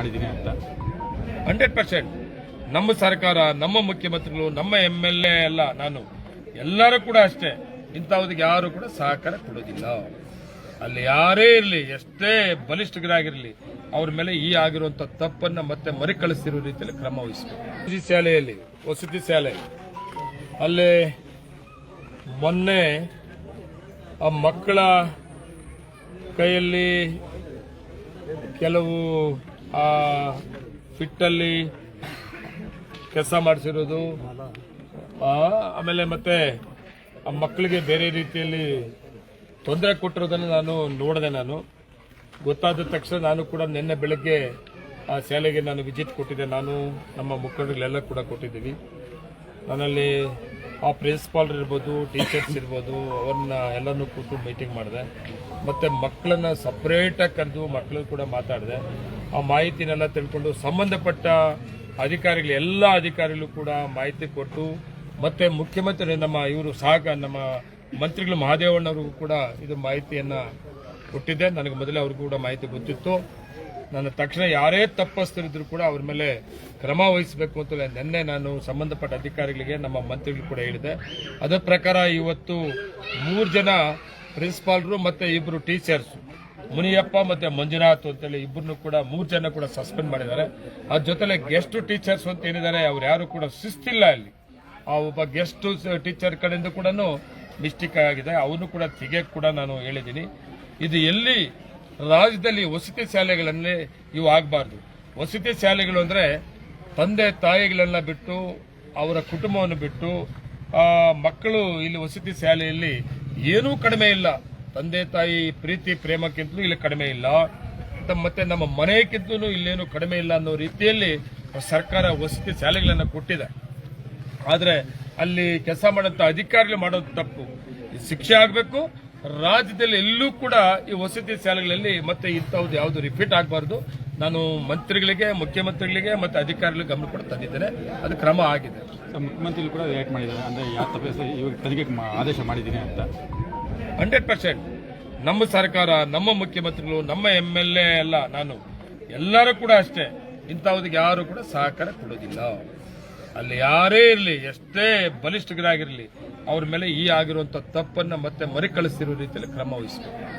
ಮಾಡಿದ್ದೀನಿ ಅಂತ. Hundred percent. ನಮ್ಮ ಸರ್ಕಾರ, ನಮ್ಮ ಮುಖ್ಯಮಂತ್ರಿಗಳು, ನಮ್ಮ ಎಂ ಎಲ್ ಎ ಎಲ್ಲ, ನಾನು ಎಲ್ಲರೂ ಕೂಡ ಅಷ್ಟೇ. ಇಂಥವ್ರಿಗೆ ಯಾರು ಕೂಡ ಸಹಕಾರ ಕೊಡೋದಿಲ್ಲ. ಅಲ್ಲಿ ಯಾರೇ ಇರಲಿ, ಎಷ್ಟೇ ಬಲಿಷ್ಠರಾಗಿರಲಿ, ಅವ್ರ ಮೇಲೆ ಈ ಆಗಿರುವಂತ ತಪ್ಪನ್ನು ಮತ್ತೆ ಮರುಕಳಿಸಿರೋ ರೀತಿಯಲ್ಲಿ ಕ್ರಮ ವಹಿಸಬೇಕು. ವಸತಿ ಶಾಲೆಯಲ್ಲಿ ವಸತಿ ಶಾಲೆ. ಅಲ್ಲಿ ಮೊನ್ನೆ ಆ ಮಕ್ಕಳ ಕೈಯಲ್ಲಿ ಕೆಲವು ಫಿಟ್ಟಲ್ಲಿ ಕೆಲಸ ಮಾಡಿಸಿರೋದು. ಆಮೇಲೆ ಮತ್ತೆ ಆ ಮಕ್ಕಳಿಗೆ ಬೇರೆ ರೀತಿಯಲ್ಲಿ ತೊಂದರೆ ಕೊಟ್ಟಿರೋದನ್ನು ನಾನು ನೋಡಿದೆ ನಾನು. ಗೊತ್ತಾದ ತಕ್ಷಣ ನಾನು ಕೂಡ ನಿನ್ನೆ ಬೆಳಗ್ಗೆ ಆ ಶಾಲೆಗೆ ನಾನು ವಿಸಿಟ್ ಕೊಟ್ಟಿದ್ದೆ. ನಾನು ನಮ್ಮ ಮುಖಂಡಗಳೆಲ್ಲ ಕೂಡ ಕೊಟ್ಟಿದ್ದೀವಿ ನನ್ನಲ್ಲಿ ಆ ಪ್ರಿನ್ಸಿಪಾಲ್ ಇರ್ಬೋದು ಟೀಚರ್ಸ್ ಇರ್ಬೋದು, ಅವ್ರನ್ನ ಎಲ್ಲನೂ ಕೂತು ಮೀಟಿಂಗ್ ಮಾಡಿದೆ. ಮತ್ತು ಮಕ್ಕಳನ್ನ ಸಪ್ರೇಟಾಗಿ ಕರೆದು ಮಕ್ಕಳು ಕೂಡ ಮಾತಾಡಿದೆ. ಆ ಮಾಹಿತಿನೆಲ್ಲ ತಿಳ್ಕೊಂಡು ಸಂಬಂಧಪಟ್ಟ ಅಧಿಕಾರಿಗಳು, ಎಲ್ಲ ಅಧಿಕಾರಿಗಳು ಕೂಡ ಮಾಹಿತಿ ಕೊಟ್ಟು, ಮತ್ತೆ ಮುಖ್ಯಮಂತ್ರಿ ನಮ್ಮ ಇವರು ಸಹಕ ನಮ್ಮ ಮಂತ್ರಿಗಳು ಮಹಾದೇವಣ್ಣವ್ರಿಗೂ ಕೂಡ ಇದು ಮಾಹಿತಿಯನ್ನ ಕೊಟ್ಟಿದ್ದೆ. ನನಗೆ ಮೊದಲೇ ಅವ್ರಿಗೂ ಕೂಡ ಮಾಹಿತಿ ಗೊತ್ತಿತ್ತು. ನನ್ನ ತಕ್ಷಣ ಯಾರೇ ತಪ್ಪಸ್ತರಿದ್ರು ಕೂಡ ಅವ್ರ ಮೇಲೆ ಕ್ರಮ ವಹಿಸಬೇಕು ಅಂತ ನಿನ್ನೆ ನಾನು ಸಂಬಂಧಪಟ್ಟ ಅಧಿಕಾರಿಗಳಿಗೆ, ನಮ್ಮ ಮಂತ್ರಿಗಳು ಕೂಡ ಹೇಳಿದೆ. ಅದರ ಪ್ರಕಾರ ಇವತ್ತು ಮೂರು ಜನ ಪ್ರಿನ್ಸಿಪಾಲ್ರು ಮತ್ತೆ ಇಬ್ಬರು ಟೀಚರ್ಸ್ ಮುನಿಯಪ್ಪ ಮತ್ತೆ ಮಂಜುನಾಥ್ ಅಂತೇಳಿ ಇಬ್ಬರನ್ನು ಕೂಡ ಮೂರು ಜನ ಕೂಡ ಸಸ್ಪೆಂಡ್ ಮಾಡಿದ್ದಾರೆ. ಅದ್ರ ಜೊತೆಲೆ ಗೆಸ್ಟ್ ಟೀಚರ್ಸ್ ಅಂತ ಏನಿದ್ದಾರೆ, ಅವ್ರು ಯಾರು ಕೂಡ ಶಿಸ್ತಿಲ್ಲ ಅಲ್ಲಿ. ಆ ಒಬ್ಬ ಗೆಸ್ಟ್ ಟೀಚರ್ ಕಡೆಯಿಂದ ಕೂಡ ಮಿಸ್ಟೇಕ್ ಆಗಿದೆ. ಅವನು ಕೂಡ ತೆಗೆಯಕ್ಕೆ ಕೂಡ ನಾನು ಹೇಳಿದ್ದೀನಿ. ಇದು ಎಲ್ಲಿ? ರಾಜ್ಯದಲ್ಲಿ ವಸತಿ ಶಾಲೆಗಳಲ್ಲಿ ಇವು ಆಗಬಾರ್ದು. ವಸತಿ ಶಾಲೆಗಳು ಅಂದರೆ ತಂದೆ ತಾಯಿಗಳೆಲ್ಲ ಬಿಟ್ಟು, ಅವರ ಕುಟುಂಬವನ್ನು ಬಿಟ್ಟು ಮಕ್ಕಳು ಇಲ್ಲಿ ವಸತಿ ಶಾಲೆಯಲ್ಲಿ ಏನೂ ಕಡಿಮೆ ಇಲ್ಲ. ತಂದೆ ತಾಯಿ ಪ್ರೀತಿ ಪ್ರೇಮಕ್ಕಿಂತಲೂ ಇಲ್ಲಿ ಕಡಿಮೆ ಇಲ್ಲ. ಮತ್ತೆ ನಮ್ಮ ಮನೆಯಕ್ಕಿಂತಲೂ ಇಲ್ಲೇನು ಕಡಿಮೆ ಇಲ್ಲ ಅನ್ನೋ ರೀತಿಯಲ್ಲಿ ಸರ್ಕಾರ ವಸತಿ ಶಾಲೆಗಳನ್ನು ಕೊಟ್ಟಿದೆ. ಆದರೆ ಅಲ್ಲಿ ಕೆಲಸ ಮಾಡೋಂಥ ಅಧಿಕಾರಿಗಳು ಮಾಡೋದು ತಪ್ಪು. ಶಿಕ್ಷೆ ಆಗಬೇಕು, ರಾಜ್ಯದಲ್ಲಿ ಎಲ್ಲೂ ಕೂಡ ಈ ವಸತಿ ಶಾಲೆಗಳಲ್ಲಿ ಮತ್ತೆ ಇಂಥವ್ದು ಯಾವುದು ರಿಪೀಟ್ ಆಗಬಾರ್ದು. ನಾನು ಮಂತ್ರಿಗಳಿಗೆ, ಮುಖ್ಯಮಂತ್ರಿಗಳಿಗೆ ಮತ್ತೆ ಅಧಿಕಾರಿಗಳಿಗೆ ಗಮನ ಕೊಡ್ತಾ ತಂದಿದ್ದೇನೆ. ಅದು ಕ್ರಮ ಆಗಿದೆ. ಮುಖ್ಯಮಂತ್ರಿಗಳು ಕೂಡ ರಿಯಾಕ್ಟ್ ಮಾಡಿದ್ದಾರೆ. ಅಂದ್ರೆ ಯಾವ ತಪ್ಪಿಸ ಇವಾಗ ಆದೇಶ ಮಾಡಿದ್ದೀನಿ ಅಂತ. Hundred percent. ನಮ್ಮ ಸರ್ಕಾರ, ನಮ್ಮ ಮುಖ್ಯಮಂತ್ರಿಗಳು, ನಮ್ಮ ಎಂ ಎಲ್ ಎ ಎಲ್ಲ, ನಾನು ಎಲ್ಲರೂ ಕೂಡ ಅಷ್ಟೇ. ಇಂಥವ್ರಿಗೆ ಯಾರು ಕೂಡ ಸಹಕಾರ ಕೊಡೋದಿಲ್ಲ. ಅಲ್ಲಿ ಯಾರೇ ಇರಲಿ, ಎಷ್ಟೇ ಬಲಿಷ್ಠರಾಗಿರಲಿ ಅವ್ರ ಮೇಲೆ ಈ ಆಗಿರುವಂತ ತಪ್ಪನ್ನ ಮತ್ತೆ ಮರುಕಳಿಸ್ತಿರೋ ರೀತಿಯಲ್ಲಿ ಕ್ರಮ ವಹಿಸಬೇಕು.